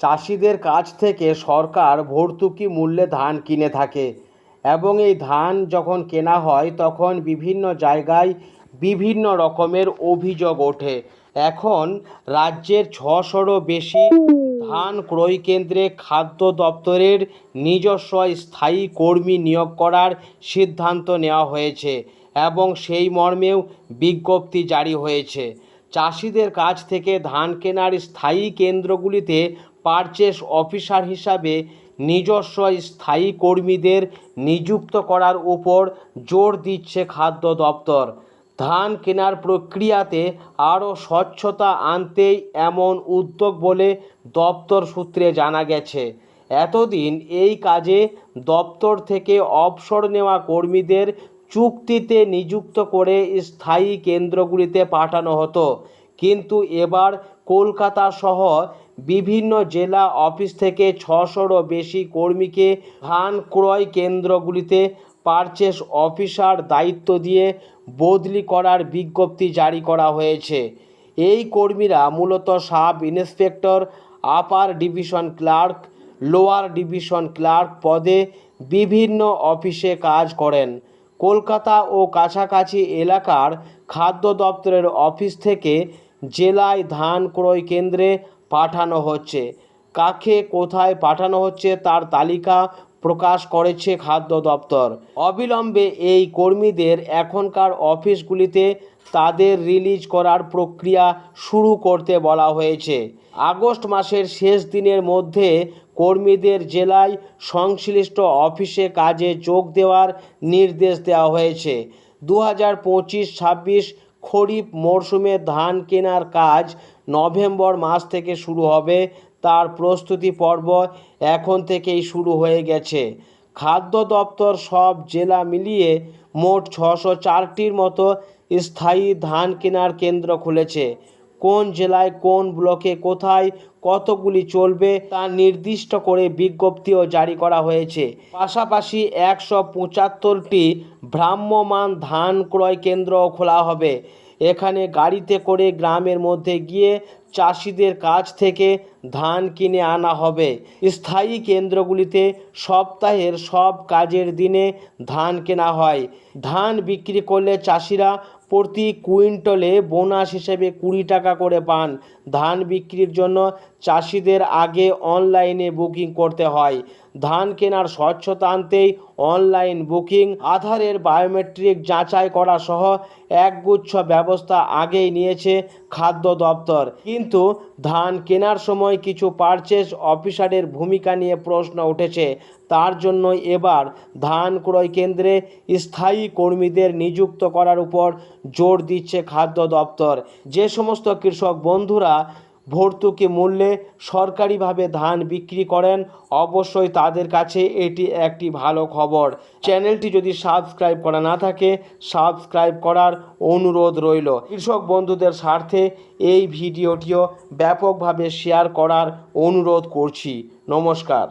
চাষিদের কাছ থেকে সরকার ভর্তুকি মূল্যে ধান কিনে থাকে এবং এই ধান যখন কেনা হয় তখন বিভিন্ন জায়গায় বিভিন্ন রকমের অভিযোগ ওঠে। এখন রাজ্যের ছশোরও বেশি ধান ক্রয় কেন্দ্রে খাদ্য দপ্তরের নিজস্ব স্থায়ী কর্মী নিয়োগ করার সিদ্ধান্ত নেওয়া হয়েছে এবং সেই মর্মেও বিজ্ঞপ্তি জারি হয়েছে। চাষিদের কাছ থেকে ধান কেনার স্থায়ী কেন্দ্রগুলিতে পারচেস অফিসার হিসাবে নিজস্ব স্থায়ী কর্মীদের নিযুক্ত করার উপর জোর দিচ্ছে খাদ্য দপ্তর। ধান কেনার প্রক্রিয়াতে আরও স্বচ্ছতা আনতেই এমন উদ্যোগ বলে দপ্তর সূত্রে জানা গেছে। এতদিন এই কাজে দপ্তর থেকে অবসর নেওয়া কর্মীদের চুক্তিতে নিযুক্ত করে স্থায়ী কেন্দ্রগুলিতে পাঠানো হতো। কিন্তু এবার কলকাতা সহ বিভিন্ন জেলা অফিস থেকে ছশোরও বেশি কর্মীকে ধান ক্রয় কেন্দ্রগুলিতে পারচেস অফিসার দায়িত্ব দিয়ে বদলি করার বিজ্ঞপ্তি জারি করা হয়েছে। এই কর্মীরা মূলত sub inspector, upper division clerk, lower division clerk পদে বিভিন্ন অফিসে কাজ করেন। কলকাতা ও কাছাকাছি এলাকার খাদ্য দপ্তরের অফিস থেকে জেলায় ধান ক্রয় কেন্দ্রে পাঠানো হচ্ছে। কাকে কোথায় পাঠানো হচ্ছে তার তালিকা প্রকাশ করেছে খাদ্য দপ্তর। অবিলম্বে এই কর্মীদের এখনকার অফিসগুলিতে তাদের রিলিজ করার প্রক্রিয়া শুরু করতে বলা হয়েছে। আগস্ট মাসের শেষ দিনের মধ্যে কর্মীদের জেলায় সংশ্লিষ্ট অফিসে কাজে যোগ দেওয়ার নির্দেশ দেওয়া হয়েছে। দু হাজার পঁচিশ ছাব্বিশ খরিফ মরশুমে ধান কেনার কাজ নভেম্বর মাস থেকে শুরু হবে। তার প্রস্তুতি পর্ব এখন থেকেই শুরু হয়ে গেছে। খাদ্য দপ্তর সব জেলা মিলিয়ে মোট ছশো চারটির মতো স্থায়ী ধান কেনার কেন্দ্র খুলেছে। কোন জেলায় কোন ব্লকে কোথায় কতগুলি চলবে তা নির্দিষ্ট করে বিজ্ঞপ্তিও জারি করা হয়েছে। পাশাপাশি একশো পঁচাত্তরটি ভ্রাম্যমাণ ধান ক্রয় কেন্দ্রও খোলা হবে। এখানে গাড়িতে করে গ্রামের মধ্যে গিয়ে চাষিদের কাছ থেকে ধান কিনে আনা হবে। স্থায়ী কেন্দ্রগুলিতে সপ্তাহের সব কাজের দিনে ধান কেনা হয়। ধান বিক্রি করলে চাষিরা প্রতি কুইন্টলে বোনাস হিসেবে কুড়ি টাকা করে পান। ধান বিক্রির জন্য চাষিদের আগে অনলাইনে বুকিং করতে হয়। ধান কেনার স্বচ্ছতা আনতেই অনলাইন বুকিং আধারের বায়োমেট্রিক যাচাই করা সহ একগুচ্ছ ব্যবস্থা আগেই নিয়েছে খাদ্য দপ্তর। কিন্তু ধান কেনার সময় কিছু পারচেস অফিসারের ভূমিকা নিয়ে প্রশ্ন উঠেছে। তার জন্য এবার ধান ক্রয় কেন্দ্রে স্থায়ী কর্মীদের নিযুক্ত করার উপর জোর দিচ্ছে খাদ্য দপ্তর। যে সমস্ত কৃষক বন্ধুরা ভর্তুকি মূল্যে সরকারিভাবে ধান বিক্রি করেন। অবশ্যই তাদের কাছে এটি একটি ভালো খবর। চ্যানেলটি যদি সাবস্ক্রাইব করা না থাকে, সাবস্ক্রাইব করার অনুরোধ রইল। কৃষক বন্ধুদের স্বার্থে এই ভিডিওটিও ব্যাপকভাবে শেয়ার করার অনুরোধ করছি। নমস্কার।